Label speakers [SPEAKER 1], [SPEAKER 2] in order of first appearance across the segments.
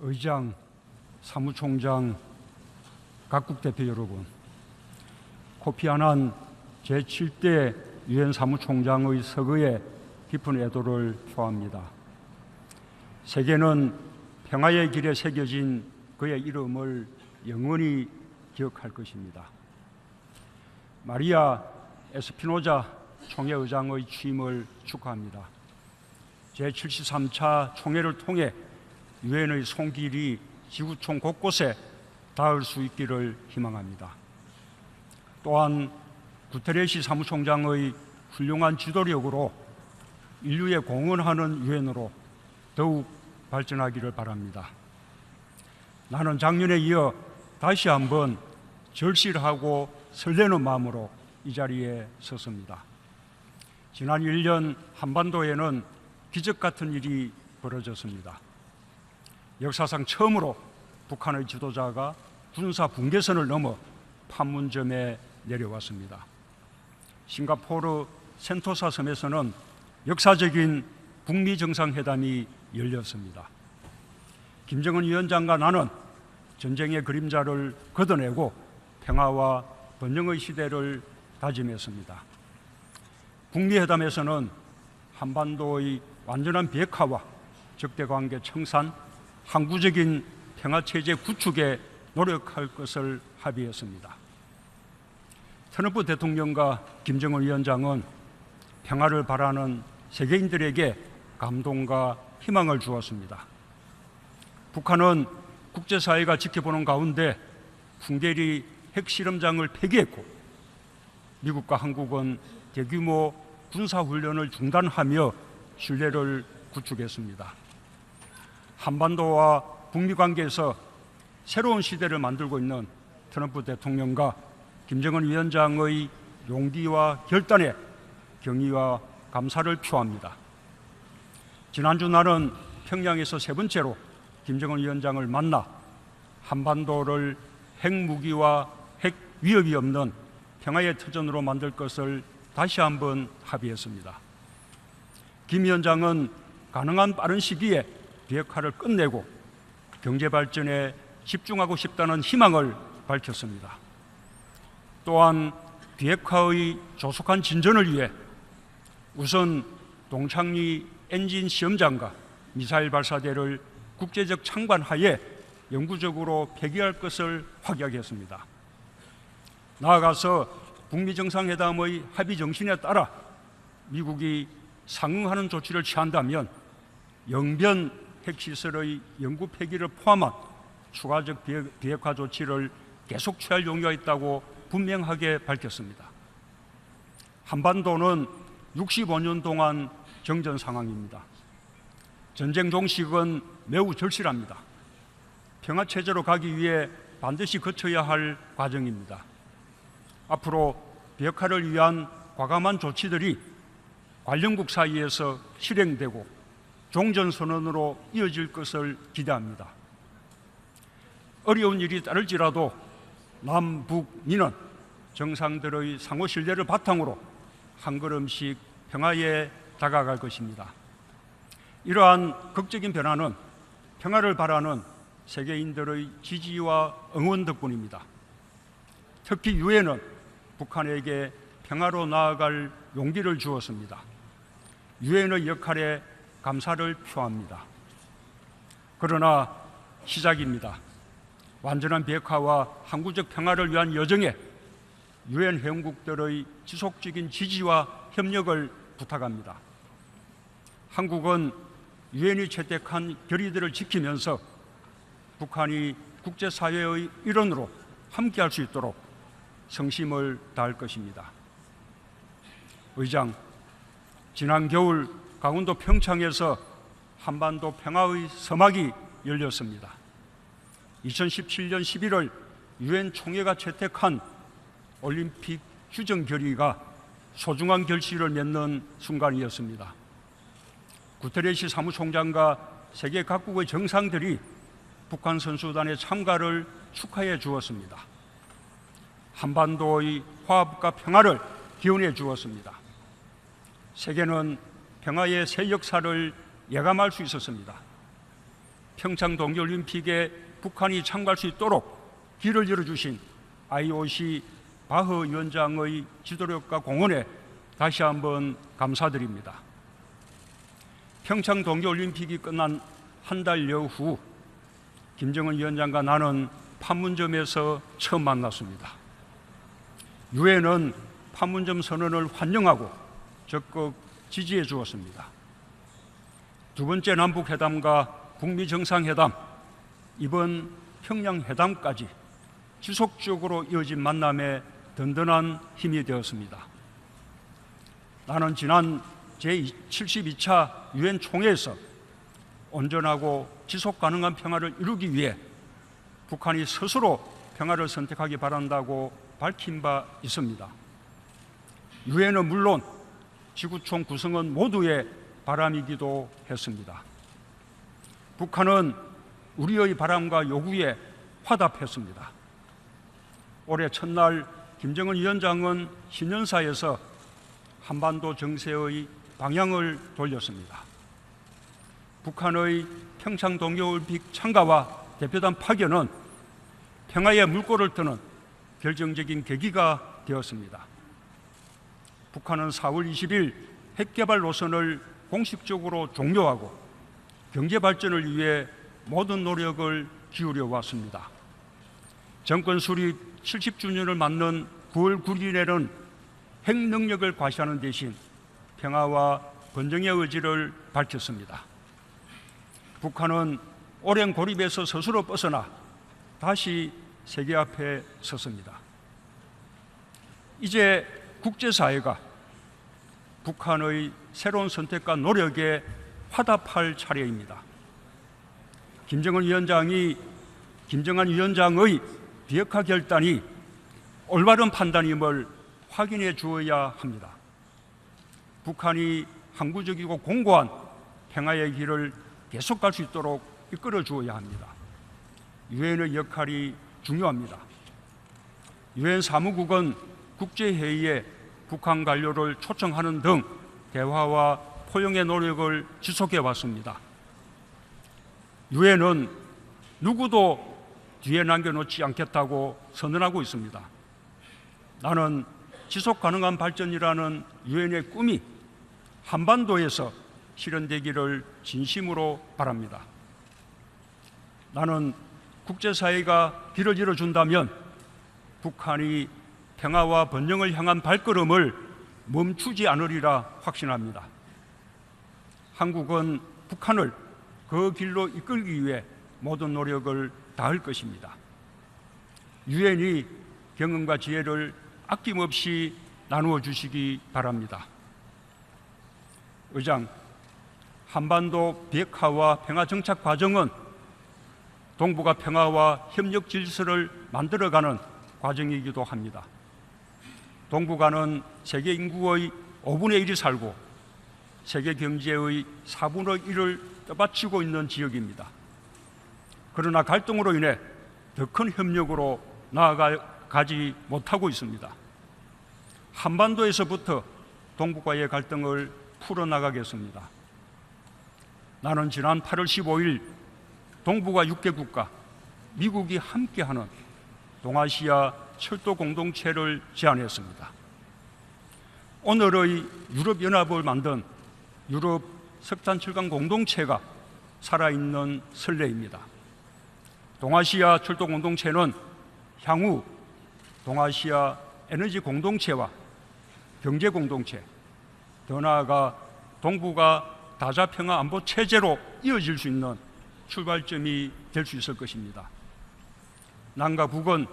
[SPEAKER 1] 의장, 사무총장, 각국 대표 여러분, 코피 아난 제7대 유엔 사무총장의 서거에 깊은 애도를 표합니다. 세계는 평화의 길에 새겨진 그의 이름을 영원히 기억할 것입니다. 마리아 에스피노자 총회의장의 취임을 축하합니다. 제73차 총회를 통해 유엔의 손길이 지구촌 곳곳에 닿을 수 있기를 희망합니다. 또한 구테레시 사무총장의 훌륭한 지도력으로 인류에 공헌하는 유엔으로 더욱 발전하기를 바랍니다. 나는 작년에 이어 다시 한번 절실하고 설레는 마음으로 이 자리에 섰습니다. 지난 1년 한반도에는 기적 같은 일이 벌어졌습니다. 역사상 처음으로 북한의 지도자가 군사 붕괴선을 넘어 판문점에 내려왔습니다. 싱가포르 센토사 섬에서는 역사적인 북미 정상회담이 열렸습니다. 김정은 위원장과 나는 전쟁의 그림자를 걷어내고 평화와 번영의 시대를 다짐했습니다. 북미 회담에서는 한반도의 완전한 비핵화와 적대 관계 청산, 항구적인 평화 체제 구축에 노력할 것을 합의했습니다. 트럼프 대통령과 김정은 위원장은 평화를 바라는 세계인들에게 감동과 희망을 주었습니다. 북한은 국제사회가 지켜보는 가운데 풍계리 핵실험장을 폐기했고 미국과 한국은 대규모 군사훈련을 중단하며 신뢰를 구축했습니다. 한반도와 북미 관계에서 새로운 시대를 만들고 있는 트럼프 대통령과 김정은 위원장의 용기와 결단에 경의와 감사를 표합니다. 지난주 나는 평양에서 세 번째로 김정은 위원장을 만나 한반도를 핵무기와 핵 위협이 없는 평화의 터전으로 만들 것을 다시 한번 합의했습니다. 김 위원장은 가능한 빠른 시기에 비핵화를 끝내고 경제 발전에 집중하고 싶다는 희망을 밝혔습니다. 또한 비핵화의 조속한 진전을 위해 우선 동창리 엔진 시험장과 미사일 발사대를 국제적 창관 하에 영구적으로 폐기할 것을 확약했습니다. 나아가서 북미 정상회담의 합의 정신에 따라 미국이 상응하는 조치를 취한다면 영변 핵시설의 영구 폐기를 포함한 추가적 비핵화 조치를 계속 취할 용의가 있다고 분명하게 밝혔습니다. 한반도는 65년 동안 정전 상황입니다. 전쟁 종식은 매우 절실합니다. 평화 체제로 가기 위해 반드시 거쳐야 할 과정입니다. 앞으로 비핵화를 위한 과감한 조치들이 관련국 사이에서 실행되고 종전 선언으로 이어질 것을 기대합니다. 어려운 일이 따를지라도 남북미는 정상들의 상호 신뢰를 바탕으로 한 걸음씩 평화에 다가갈 것입니다. 이러한 극적인 변화는 평화를 바라는 세계인들의 지지와 응원 덕분입니다. 특히 유엔은 북한에게 평화로 나아갈 용기를 주었습니다. 유엔의 역할에 감사를 표합니다. 그러나 시작입니다. 완전한 비핵화와 항구적 평화를 위한 여정에 유엔 회원국들의 지속적인 지지와 협력을 부탁합니다. 한국은 유엔이 채택한 결의들을 지키면서 북한이 국제사회의 일원으로 함께할 수 있도록 성심을 다할 것입니다. 의장, 지난 겨울 강원도 평창에서 한반도 평화의 서막이 열렸습니다. 2017년 11월 유엔 총회가 채택한 올림픽 휴정 결의가 소중한 결실을 맺는 순간이었습니다. 구테레시 사무총장과 세계 각국의 정상들이 북한 선수단의 참가를 축하해 주었습니다. 한반도의 화합과 평화를 기원해 주었습니다. 세계는 평화의 새 역사를 예감할 수 있었습니다. 평창 동계올림픽에 북한이 참가할 수 있도록 길을 열어주신 IOC 바흐 위원장의 지도력과 공헌에 다시 한번 감사드립니다. 평창 동계올림픽이 끝난 한 달여 후 김정은 위원장과 나는 판문점에서 처음 만났습니다. 유엔은 판문점 선언을 환영하고 적극 지지해 주었습니다. 두 번째 남북 회담과 북미 정상회담, 이번 평양 회담까지 지속적으로 이어진 만남에 든든한 힘이 되었습니다. 나는 지난 제72차 유엔 총회에서 온전하고 지속 가능한 평화를 이루기 위해 북한이 스스로 평화를 선택하기 바란다고 밝힌 바 있습니다. 유엔은 물론 지구촌 구성원 모두의 바람이기도 했습니다. 북한은 우리의 바람과 요구에 화답했습니다. 올해 첫날 김정은 위원장은 신년사에서 한반도 정세의 방향을 돌렸습니다. 북한의 평창 동계올림픽 참가와 대표단 파견은 평화의 물꼬를 트는 결정적인 계기가 되었습니다. 북한은 4월 20일 핵개발 노선을 공식적으로 종료하고 경제 발전을 위해 모든 노력을 기울여 왔습니다. 정권 수립 70주년을 맞는 9월 9일에는 핵 능력을 과시하는 대신 평화와 번정의 의지를 밝혔습니다. 북한은 오랜 고립에서 스스로 벗어나 다시 세계 앞에 섰습니다. 이제 국제사회가 북한의 새로운 선택과 노력에 화답할 차례입니다. 김정은 위원장이 김정한 위원장의 비핵화 결단이 올바른 판단임을 확인해 주어야 합니다. 북한이 항구적이고 공고한 평화의 길을 계속 갈 수 있도록 이끌어 주어야 합니다. 유엔의 역할이 중요합니다. 유엔 사무국은 국제회의에 북한 관료를 초청하는 등 대화와 포용의 노력을 지속해 왔습니다. 유엔은 누구도 뒤에 남겨놓지 않겠다고 선언하고 있습니다. 나는 지속 가능한 발전이라는 유엔의 꿈이 한반도에서 실현되기를 진심으로 바랍니다. 나는 국제사회가 길을 열어준다면 북한이 평화와 번영을 향한 발걸음을 멈추지 않으리라 확신합니다. 한국은 북한을 그 길로 이끌기 위해 모든 노력을 다할 것입니다. 유엔이 경험과 지혜를 아낌없이 나누어 주시기 바랍니다. 의장, 한반도 비핵화와 평화 정착 과정은 동북아 평화와 협력 질서를 만들어가는 과정이기도 합니다. 동북아는 세계 인구의 5분의 1이 살고 세계 경제의 4분의 1을 떠받치고 있는 지역입니다. 그러나 갈등으로 인해 더 큰 협력으로 나아가지 못하고 있습니다. 한반도에서부터 동북아의 갈등을 풀어나가겠습니다. 나는 지난 8월 15일 동북아 6개 국가, 미국이 함께하는 동아시아 철도 공동체를 제안했습니다. 오늘의 유럽연합을 만든 유럽 석탄 철강 공동체가 살아있는 선례입니다. 동아시아 철도 공동체는 향후 동아시아 에너지 공동체와 경제 공동체, 더 나아가 동북아 다자평화 안보 체제로 이어질 수 있는 출발점이 될 수 있을 것입니다. 남과 북은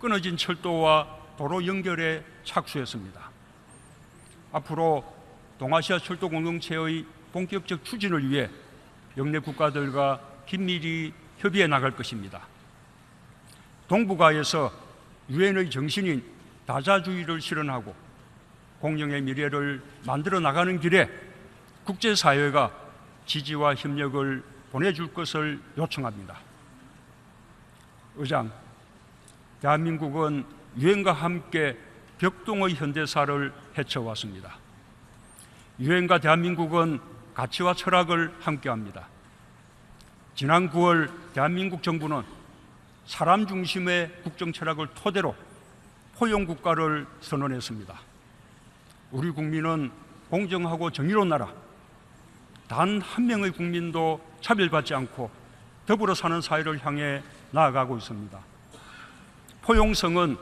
[SPEAKER 1] 끊어진 철도와 도로 연결에 착수했습니다. 앞으로 동아시아 철도 공동체의 본격적 추진을 위해 영내 국가들과 긴밀히 협의해 나갈 것입니다. 동북아에서 유엔의 정신인 다자주의를 실현하고 공영의 미래를 만들어 나가는 길에 국제사회가 지지와 협력을 보내줄 것을 요청합니다. 의장, 대한민국은 유엔과 함께 벽동의 현대사를 헤쳐왔습니다. 유엔과 대한민국은 가치와 철학을 함께합니다. 지난 9월 대한민국 정부는 사람 중심의 국정 철학을 토대로 포용 국가를 선언했습니다. 우리 국민은 공정하고 정의로운 나라, 단 한 명의 국민도 차별받지 않고 더불어 사는 사회를 향해 나아가고 있습니다. 포용성은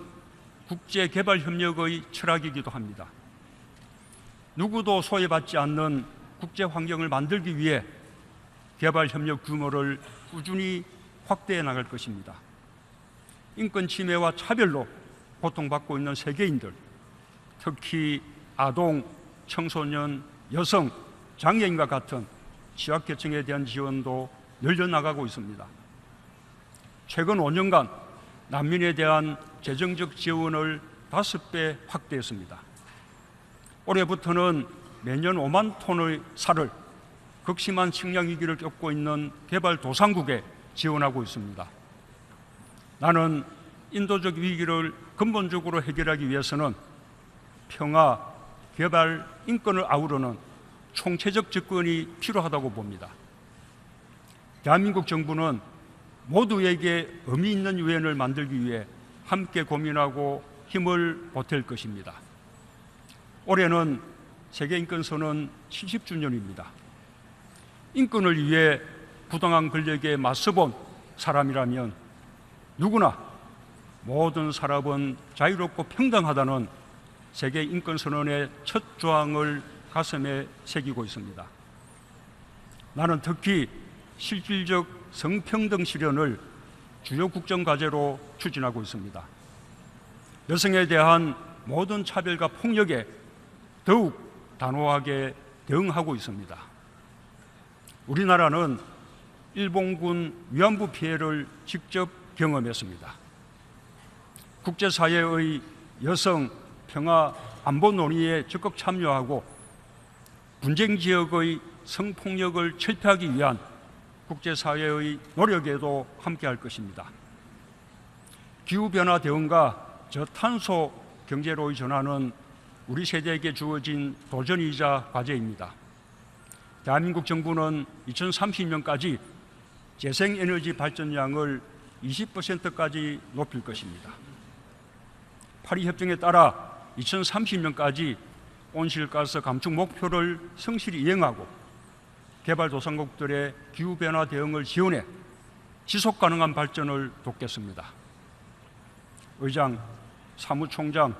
[SPEAKER 1] 국제 개발 협력의 철학이기도 합니다. 누구도 소외받지 않는 국제 환경을 만들기 위해 개발 협력 규모를 꾸준히 확대해 나갈 것입니다. 인권 침해와 차별로 고통받고 있는 세계인들, 특히 아동, 청소년, 여성, 장애인과 같은 취약계층에 대한 지원도 늘려나가고 있습니다. 최근 5년간 난민에 대한 재정적 지원을 다섯 배 확대했습니다. 올해부터는 매년 5만 톤의 쌀을 극심한 식량 위기를 겪고 있는 개발도상국에 지원하고 있습니다. 나는 인도적 위기를 근본적으로 해결하기 위해서는 평화, 개발, 인권을 아우르는 총체적 접근이 필요하다고 봅니다. 대한민국 정부는 모두에게 의미 있는 유엔을 만들기 위해 함께 고민하고 힘을 보탤 것입니다. 올해는 세계인권선언 70주년입니다. 인권을 위해 부당한 권력에 맞서본 사람이라면 누구나 모든 사람은 자유롭고 평등하다는 세계 인권 선언의 첫 조항을 가슴에 새기고 있습니다. 나는 특히 실질적 성평등 실현을 주요 국정 과제로 추진하고 있습니다. 여성에 대한 모든 차별과 폭력에 더욱 단호하게 대응하고 있습니다. 우리나라는 일본군 위안부 피해를 직접 경험했습니다. 국제사회의 여성 평화 안보 논의에 적극 참여하고 분쟁 지역의 성폭력을 철폐하기 위한 국제사회의 노력에도 함께할 것입니다. 기후변화 대응과 저탄소 경제로의 전환은 우리 세대에게 주어진 도전이자 과제입니다. 대한민국 정부는 2030년까지 재생에너지 발전량을 20%까지 높일 것입니다. 파리 협정에 따라 2030년까지 온실가스 감축 목표를 성실히 이행하고 개발도상국들의 기후변화 대응을 지원해 지속 가능한 발전을 돕겠습니다. 의장, 사무총장,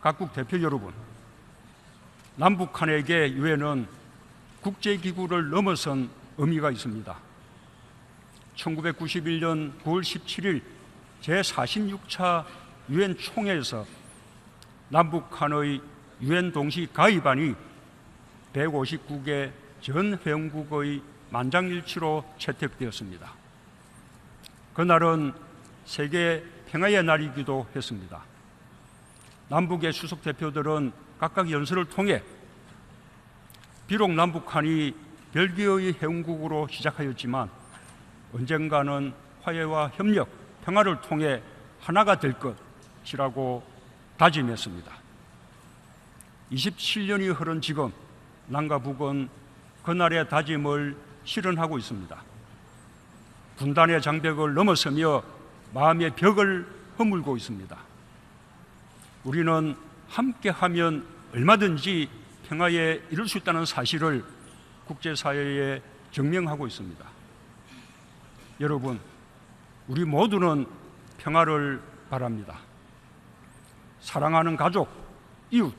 [SPEAKER 1] 각국 대표 여러분, 남북한에게 유엔은 국제기구를 넘어선 의미가 있습니다. 1991년 9월 17일 제46차 유엔 총회에서 남북한의 유엔 동시 가입안이 159개 전 회원국의 만장일치로 채택되었습니다. 그날은 세계 평화의 날이기도 했습니다. 남북의 수석 대표들은 각각 연설을 통해 비록 남북한이 별개의 회원국으로 시작하였지만 언젠가는 화해와 협력, 평화를 통해 하나가 될 것이라고 다짐했습니다. 27년이 흐른 지금 남과 북은 그날의 다짐을 실현하고 있습니다. 분단의 장벽을 넘어서며 마음의 벽을 허물고 있습니다. 우리는 함께 하면 얼마든지 평화에 이룰 수 있다는 사실을 국제사회에 증명하고 있습니다. 여러분, 우리 모두는 평화를 바랍니다. 사랑하는 가족, 이웃,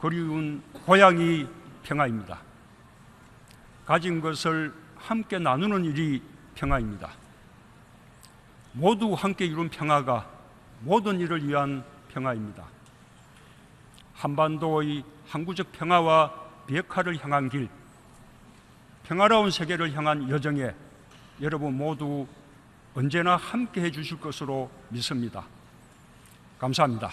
[SPEAKER 1] 그리운 고향이 평화입니다. 가진 것을 함께 나누는 일이 평화입니다. 모두 함께 이룬 평화가 모든 일을 위한 평화입니다. 한반도의 항구적 평화와 비핵화를 향한 길, 평화로운 세계를 향한 여정에 여러분 모두 언제나 함께 해 주실 것으로 믿습니다. 감사합니다.